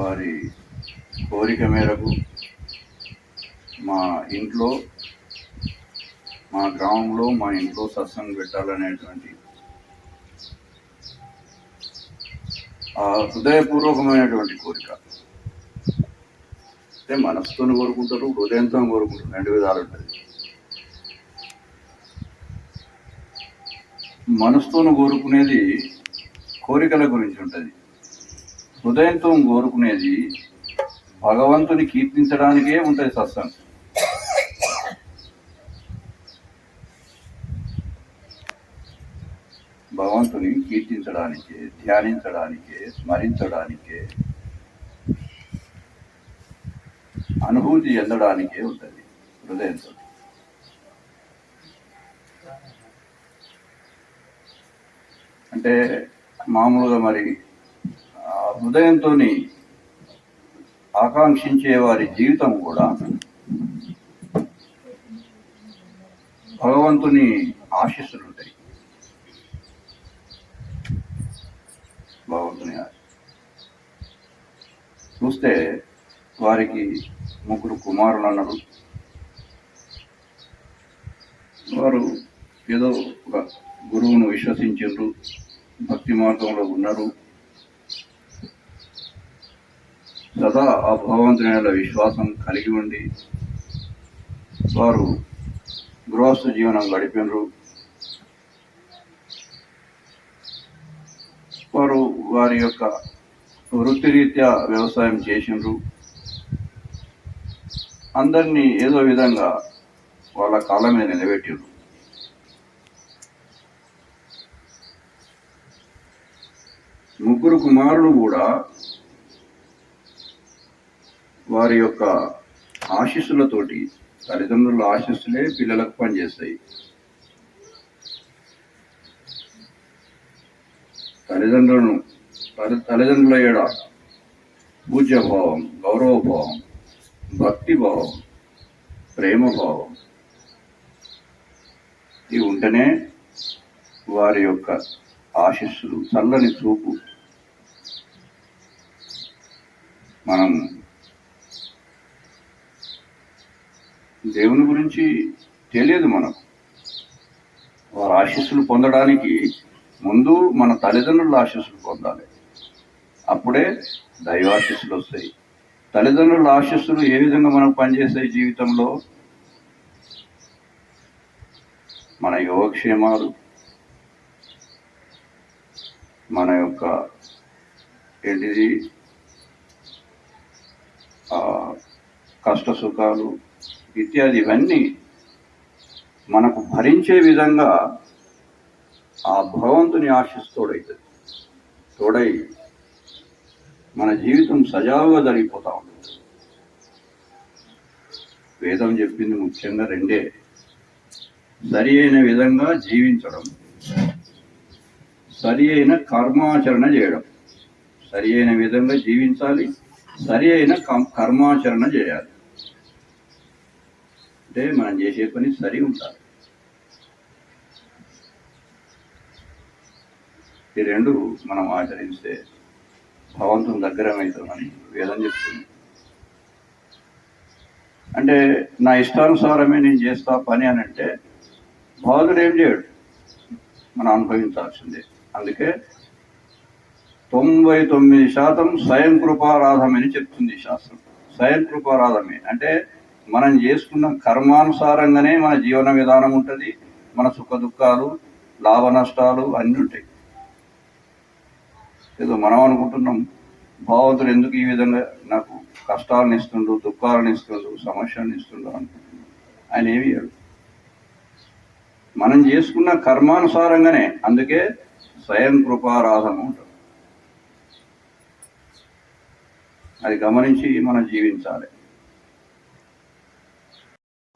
వారి కోరిక మేరకు మా ఇంట్లో మా గ్రామంలో మా ఇంట్లో సత్సంగం పెట్టాలనేటువంటి ఆ హృదయపూర్వకమైనటువంటి కోరిక. అంటే మనసుతో కోరుకుంటారు హృదయంతో కోరుకుంటారు రెండు విధాలు ఉంటుంది మనసుతో కోరుకునేది కోరికల గురించి ఉంటుంది. హృదయంతో కోరుకునేది భగవంతుని కీర్తించడానికే ఉంటుంది సత్సంగం. భగవంతుని కీర్తించడానికే ధ్యానించడానికే స్మరించడానికే అనుభూతి చెందడానికే ఉంటుంది హృదయంతో. అంటే మామూలుగా మరి హృదయంతో ఆకాంక్షించే వారి జీవితం కూడా భగవంతుని ఆశీస్సులు ఉంటాయి భగవంతుని చూస్తే వారికి ముగ్గురు కుమారులు అన్నారు. వారు ఏదో ఒక గురువును విశ్వసించారు భక్తి మార్గంలో ఉన్నారు. సదా ఆ భగవంతుని యొక్క విశ్వాసం కలిగి ఉండి వారు గృహస్థ జీవనం గడిపినరు. వారు వారి యొక్క వృత్తిరీత్యా వ్యవసాయం చేసిండ్రు అందరినీ ఏదో విధంగా వాళ్ళ కాళ్ళ మీద నిలబెట్టిండ్రు ముగ్గురు కుమారులు కూడా వారి యొక్క ఆశీస్సులతోటి తల్లిదండ్రుల ఆశీస్సులే పిల్లలకు పనిచేస్తాయి. తల్లిదండ్రులను తల్లి- తల్లిదండ్రుల ఏడ పూజ్యభావం గౌరవభావం భక్తిభావం ప్రేమభావం ఇవి ఉంటేనే వారి యొక్క ఆశీస్సులు చల్లని చూపు. మనం దేవుని గురించి తెలియదు మనకు. వారి ఆశీస్సులు పొందడానికి ముందు మన తల్లిదండ్రుల ఆశీస్సులు పొందాలి. అప్పుడే దైవాశీస్సులు వస్తాయి. తల్లిదండ్రుల ఆశీస్సులు ఏ విధంగా మనకు పనిచేస్తాయి జీవితంలో? మన యోగక్షేమాలు మన యొక్క ఏంటిది? కష్ట సుఖాలు ఇత్యాది ఇవన్నీ మనకు భరించే విధంగా ఆ భగవంతుని ఆశీస్సు తోడవుతుంది తోడై మన జీవితం సజావుగా జరిగిపోతా ఉంటుంది వేదం చెప్పింది ముఖ్యంగా రెండే. సరి అయిన విధంగా జీవించడం సరి అయిన కర్మాచరణ చేయడం. సరి అయిన విధంగా జీవించాలి సరి అయిన కం- కర్మాచరణ చేయాలి. అంటే మనం చేసే పని సరి ఉండాలి. ఈ రెండు మనం ఆచరిస్తే భగవంతుని దగ్గరమవుతామని వేదం చెప్తుంది. అంటే నా ఇష్టానుసారమే నేను చేస్తా పని అని అంటే భగవంతుడు ఏం చేయడు. మనం అనుభవించాల్సిందే. అందుకే తొంభై తొమ్మిది శాతం స్వయం కృపారాధమని చెప్తుంది శాస్త్రం. స్వయం కృపారాధమే. అంటే మనం చేసుకున్న కర్మానుసారంగానే మన జీవన విధానం ఉంటుంది మన సుఖ దుఃఖాలు లాభ నష్టాలు అన్నీ ఉంటాయి. ఏదో మనం అనుకుంటున్నాం భగవంతుడు ఎందుకు ఈ విధంగా నాకు కష్టాలను ఇస్తుండు దుఃఖాలను ఇస్తుండు సమస్యలను ఇస్తుండు అనుకుంటున్నాం ఆయన ఏమి మనం చేసుకున్న కర్మానుసారంగానే అందుకే స్వయం కృపారాధన ఉంటుంది. అది గమనించి మనం జీవించాలి.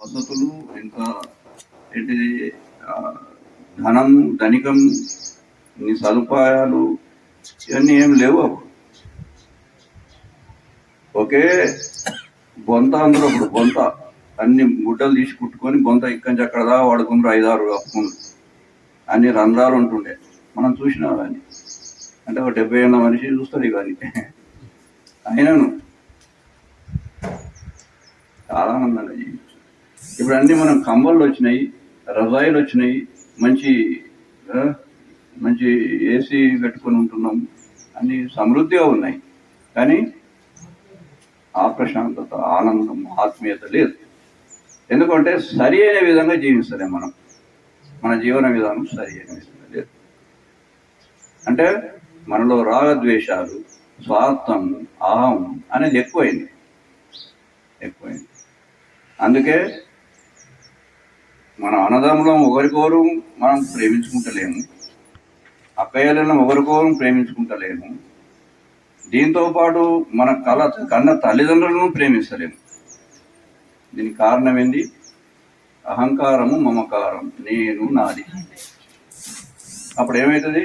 వసతులు ఇంకా ఏంటిది ధనం ధనికం ఇన్ని సదుపాయాలు ఇవన్నీ ఏం లేవు అప్పుడు. ఒకే బొంత అందరూ అప్పుడు బొంత. అన్ని గుడ్డలు తీసి కుట్టుకొని బొంత ఇక్కడి నుంచి అక్కడ దాకా వాడుకున్నారు ఐదారు కప్పుకున్నారు అన్ని రంధ్రాలు ఉంటుండే. మనం చూసినా కానీ అంటే ఒక డెబ్బై ఏళ్ళ మనిషి చూస్తాడు ఇవన్నీ. అయినను. చాలా ఆనందంగా ఇప్పుడు అన్నీ మనం కంబళ్ళు వచ్చినాయి రజాయిలు వచ్చినాయి మంచి మంచి ఏసీ పెట్టుకొని ఉంటున్నాం అన్ని సమృద్ధిగా ఉన్నాయి. కానీ ఆ ప్రశాంతత ఆనందం ఆత్మీయత లేదు. ఎందుకంటే సరి అయిన విధంగా జీవిస్తలేం మనం. మన జీవన విధానం సరి అయిన విధంగా లేదు. అంటే మనలో రాగద్వేషాలు స్వార్థం అహం అనేది ఎక్కువైంది. ఎక్కువైంది. అందుకే మన అన్నదమ్ములం ఒకరికోరు మనం ప్రేమించుకుంటలేము. అక్కయ్యలను ఒకరికోరు ప్రేమించుకుంటలేము. దీంతో పాటు మన కళ కన్న తల్లిదండ్రులను ప్రేమిస్తలేము దీనికి కారణం ఏంటి అహంకారము మమకారం నేను నాది. అప్పుడు ఏమవుతుంది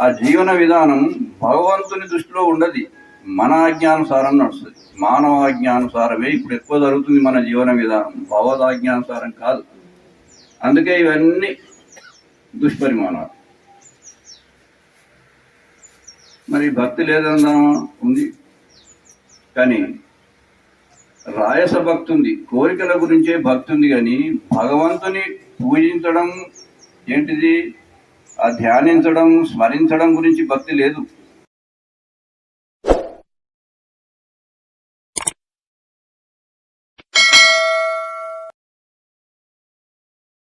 ఆ జీవన విధానం భగవంతుని దృష్టిలో ఉండదు. మన ఆజ్ఞానుసారం నడుస్తుంది. మానవ ఆజ్ఞానుసారమే ఇప్పుడు ఎక్కువ జరుగుతుంది మన జీవన విధానం. భగవదాజ్ఞానుసారం కాదు. అందుకే ఇవన్నీ దుష్పరిమాణాలు. మరి భక్తి లేదన్నా ఉంది. కానీ రాయస భక్తి ఉంది కోరికల గురించే భక్తి ఉంది కానీ భగవంతుని పూజించడం ఏంటిది? ఆ ధ్యానించడం స్మరించడం గురించి భక్తి లేదు.